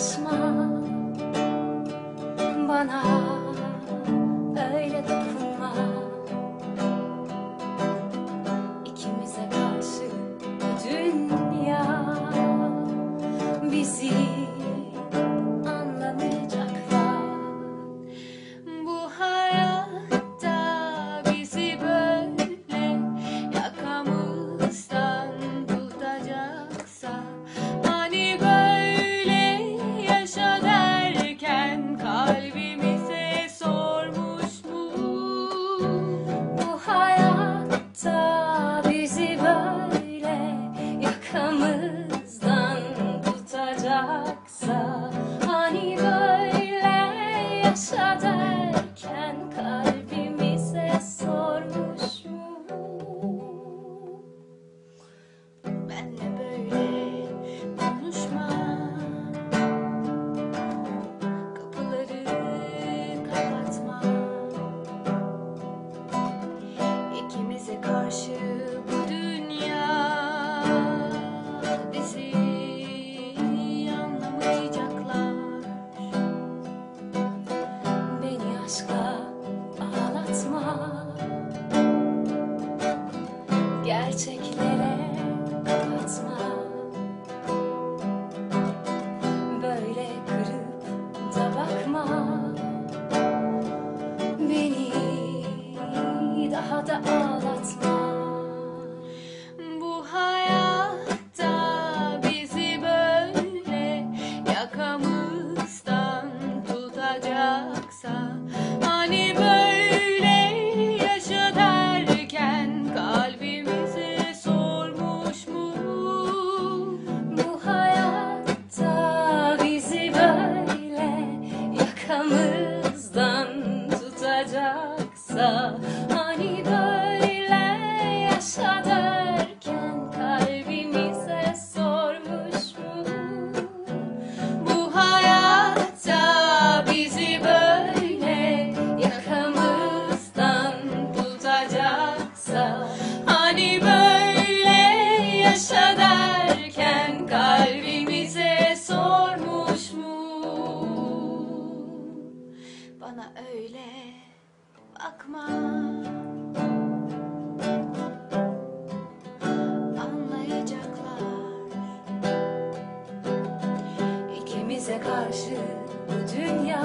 basma bana. relaxa. başka ağlatma. Gerçeklere kapatma. Böyle kırıp da bakma. Beni daha da ağlatma. Bu hayatta bizi böyle yakamızdan tutacak. bakma. Anlayacaklar. İkimize karşı bu dünya